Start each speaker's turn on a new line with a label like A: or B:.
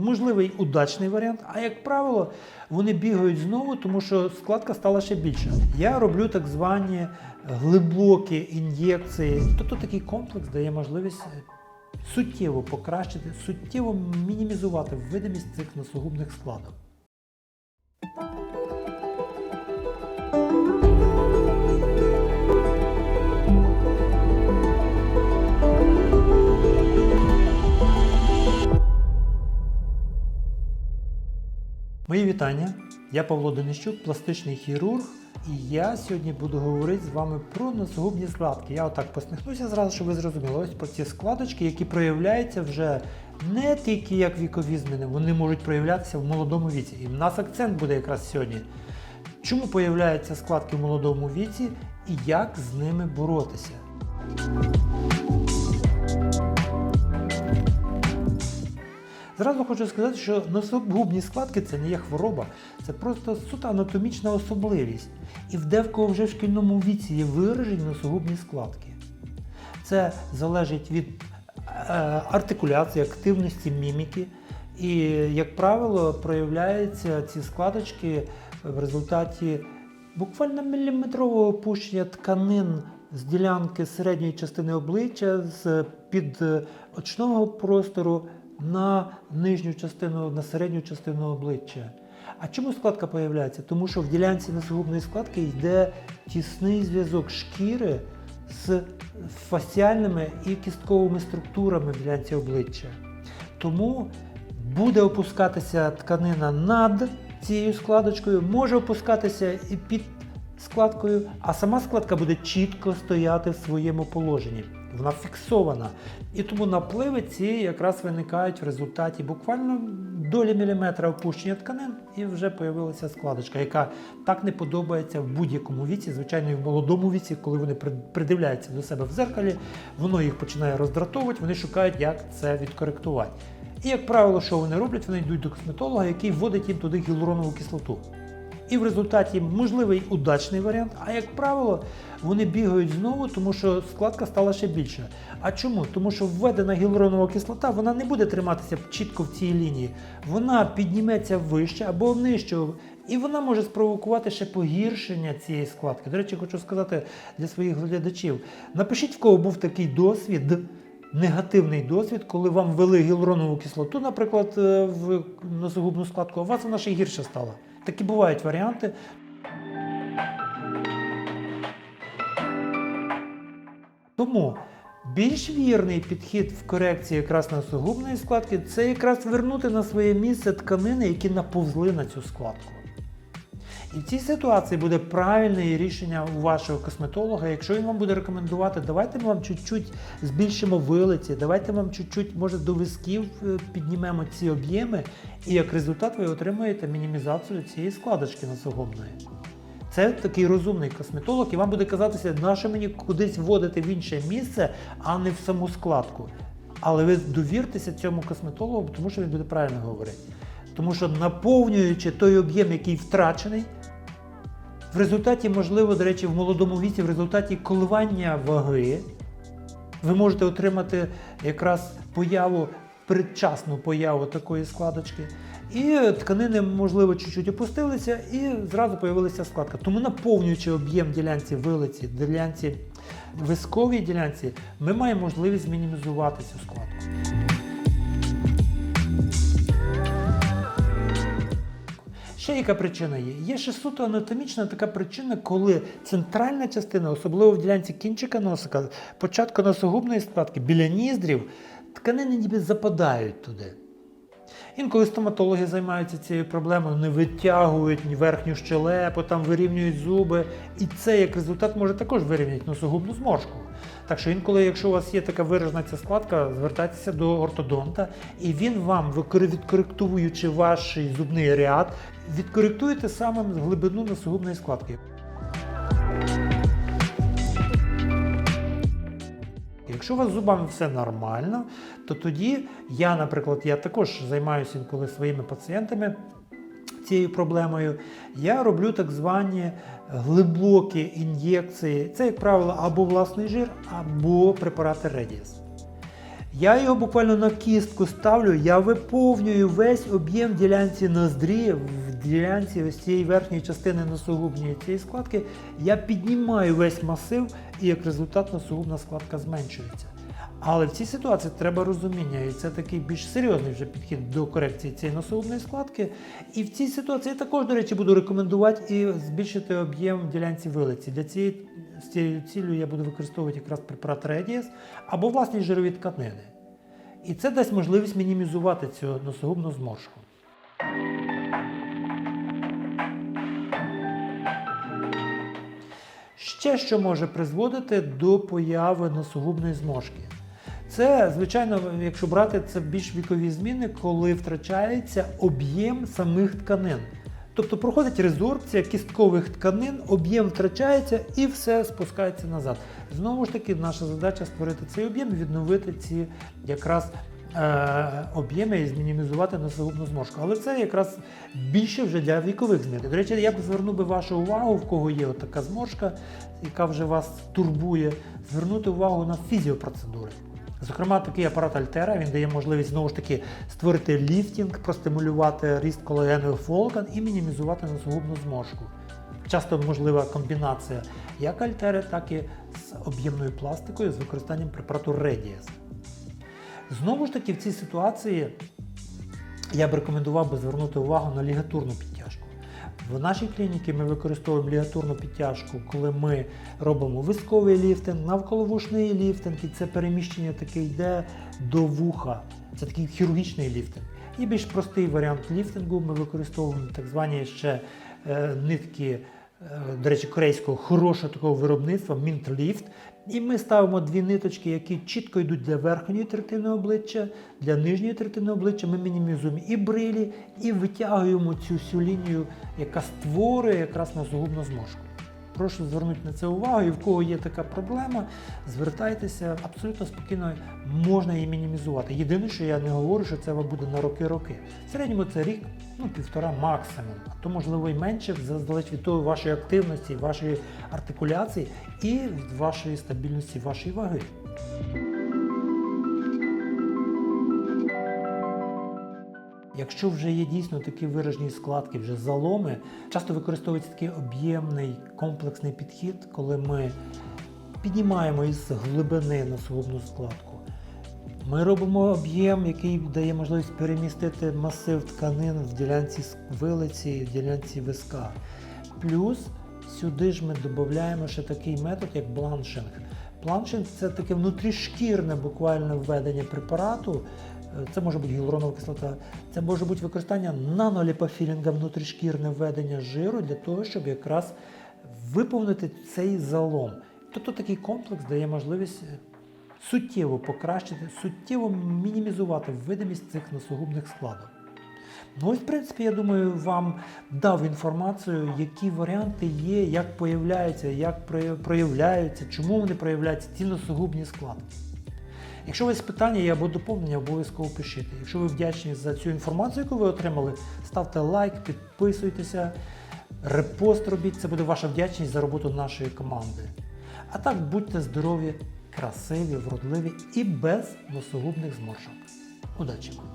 A: Можливий удачний варіант, а як правило, вони бігають знову, тому що складка стала ще більша. Я роблю так звані глибокі ін'єкції. Тобто такий комплекс дає можливість е, суттєво покращити, суттєво мінімізувати видимість цих носогубних складок. Мої вітання. Я Павло Денищук, пластичний хірург, і я сьогодні буду говорити з вами про носогубні складки. Я отак посміхнуся зразу, щоб ви зрозуміли. Ось про ці складочки, які проявляються вже не тільки як вікові зміни, вони можуть проявлятися в молодому віці. І в нас акцент буде якраз сьогодні. Чому появляються складки в молодому віці і як з ними боротися? Зразу хочу сказати, що носогубні складки це не є хвороба, це просто суто анатомічна особливість. І в девкого вже в шкільному віці є виражені носогубні складки. Це залежить від е, артикуляції, активності міміки. І, як правило, проявляються ці складочки в результаті буквально міліметрового опущення тканин з ділянки середньої частини обличчя з під е, очного простору на нижню частину, на середню частину обличчя. А чому складка появляється? Тому що в ділянці носогубної складки йде тісний зв'язок шкіри з фасіальними і кістковими структурами в ділянці обличчя. Тому буде опускатися тканина над цією складочкою, може опускатися і під складкою, а сама складка буде чітко стояти в своєму положенні. Вона фіксована. І тому напливи ці якраз виникають в результаті буквально долі міліметра опущення тканин, і вже появилася складочка, яка так не подобається в будь-якому віці, звичайно, і в молодому віці, коли вони придивляються до себе в зеркалі, воно їх починає роздратовувати, вони шукають, як це відкоректувати. І, як правило, що вони роблять? Вони йдуть до косметолога, який вводить їм туди гіалуронову кислоту. І в результаті можливий удачний варіант, а як правило, вони бігають знову, тому що складка стала ще більша. А чому? Тому що введена гіалуронова кислота вона не буде триматися чітко в цій лінії. Вона підніметься вище або нижче. І вона може спровокувати ще погіршення цієї складки. До речі, хочу сказати для своїх глядачів: напишіть, в кого був такий досвід, негативний досвід, коли вам ввели гіалуронову кислоту, наприклад, е, в носогубну складку, а у вас вона ще гірше стала. Такі бувають варіанти. Тому більш вірний підхід в корекції якраз носогубної складки це якраз вернути на своє місце тканини, які наповзли на цю складку. І в цій ситуації буде правильне рішення у вашого косметолога, якщо він вам буде рекомендувати, давайте ми вам чуть-чуть збільшимо вилиці, давайте вам чуть-чуть, може, до висків е, піднімемо ці об'єми, і як результат ви отримаєте мінімізацію цієї складочки носогубної. Це такий розумний косметолог, і вам буде казатися, нащо мені кудись вводити в інше місце, а не в саму складку. Але ви довіртеся цьому косметологу, тому що він буде правильно говорити. Тому що наповнюючи той об'єм, який втрачений, в результаті, можливо, до речі, в молодому віці, в результаті коливання ваги, ви можете отримати якраз появу, предчасну появу такої складочки. І тканини, можливо, чуть-чуть опустилися, і зразу появилася складка. Тому наповнюючи об'єм ділянці вилиці, ділянці висковій ділянці, ми маємо можливість мінімізувати цю складку. Ще яка причина є? Є ще суто анатомічна така причина, коли центральна частина, особливо в ділянці кінчика носика, початку носогубної складки, біля ніздрів, тканини ніби западають туди. Інколи стоматологи займаються цією проблемою, вони витягують верхню щелепу, там вирівнюють зуби, і це як результат може також вирівняти носогубну зморшку. Так що інколи, якщо у вас є така виражена ця складка, звертайтеся до ортодонта, і він вам, відкоректуючи ваш зубний ряд, відкоректуєте саме глибину носогубної складки. Якщо у вас з зубами все нормально, то тоді я, наприклад, я також займаюся інколи своїми пацієнтами цією проблемою. Я роблю так звані глибокі ін'єкції. Це, як правило, або власний жир, або препарати Redias. Я його буквально на кістку ставлю, я виповнюю весь об'єм ділянці ноздрі, в ділянці ось цієї верхньої частини носогубної цієї складки. Я піднімаю весь масив і як результат носогубна складка зменшується. Але в цій ситуації треба розуміння, і це такий більш серйозний вже підхід до корекції цієї носогубної складки. І в цій ситуації я також, до речі, буду рекомендувати і збільшити об'єм ділянці вилиці. Для цієї з цією цілею я буду використовувати якраз препарат Redies або власні жирові тканини. І це дасть можливість мінімізувати цю носогубну зморшку. Ще що може призводити до появи носогубної зморшки. Це, звичайно, якщо брати це більш вікові зміни, коли втрачається об'єм самих тканин. Тобто проходить резорбція кісткових тканин, об'єм втрачається і все спускається назад. Знову ж таки, наша задача створити цей об'єм, відновити ці якраз е, об'єми і змінімізувати носогубну зморшку. Але це якраз більше вже для вікових змін. До речі, я б звернув би вашу увагу, в кого є така зморшка, яка вже вас турбує, звернути увагу на фізіопроцедури. Зокрема, такий апарат Альтера він дає можливість знову ж таки створити ліфтінг, простимулювати ріст колагенових волокон і мінімізувати носогубну зморшку. Часто можлива комбінація як Альтери, так і з об'ємною пластикою з використанням препарату Redies. Знову ж таки, в цій ситуації я б рекомендував би звернути увагу на лігатурну підтяжку. В нашій клініці ми використовуємо лігатурну підтяжку, коли ми робимо висковий ліфтинг, навколовушний ліфтинг, і це переміщення таке йде до вуха. Це такий хірургічний ліфтинг. І більш простий варіант ліфтингу ми використовуємо так звані ще е, нитки, е, до речі, корейського хорошого такого виробництва Mint І ми ставимо дві ниточки, які чітко йдуть для верхньої третини обличчя, для нижньої третини обличчя. Ми мінімізуємо і брилі, і витягуємо цю всю лінію, яка створює якраз на зубну зморшку. Прошу звернути на це увагу, і в кого є така проблема, звертайтеся абсолютно спокійно, можна її мінімізувати. Єдине, що я не говорю, що це буде на роки-роки. В середньому це рік, ну півтора максимум, а то можливо і менше, залежить від того вашої активності, вашої артикуляції і від вашої стабільності, вашої ваги. Якщо вже є дійсно такі виражені складки, вже заломи, часто використовується такий об'ємний комплексний підхід, коли ми піднімаємо із глибини носогубну складку. Ми робимо об'єм, який дає можливість перемістити масив тканин в ділянці вилиці, в ділянці виска. Плюс сюди ж ми додаємо ще такий метод, як бланшинг. Бланшинг це таке внутрішкірне буквально введення препарату. Це може бути гіалуронова кислота, це може бути використання наноліпофілінга внутрішкірне введення жиру для того, щоб якраз виповнити цей залом. Тобто такий комплекс дає можливість суттєво покращити, суттєво мінімізувати видимість цих носогубних складок. Ну ось, в принципі, я думаю, вам дав інформацію, які варіанти є, як появляються, як проявляються, чому вони проявляються, ці носогубні складки. Якщо у вас питання є або доповнення, обов'язково пишіть. Якщо ви вдячні за цю інформацію, яку ви отримали, ставте лайк, підписуйтеся, репост робіть. Це буде ваша вдячність за роботу нашої команди. А так будьте здорові, красиві, вродливі і без носогубних зморшок. Удачі! вам!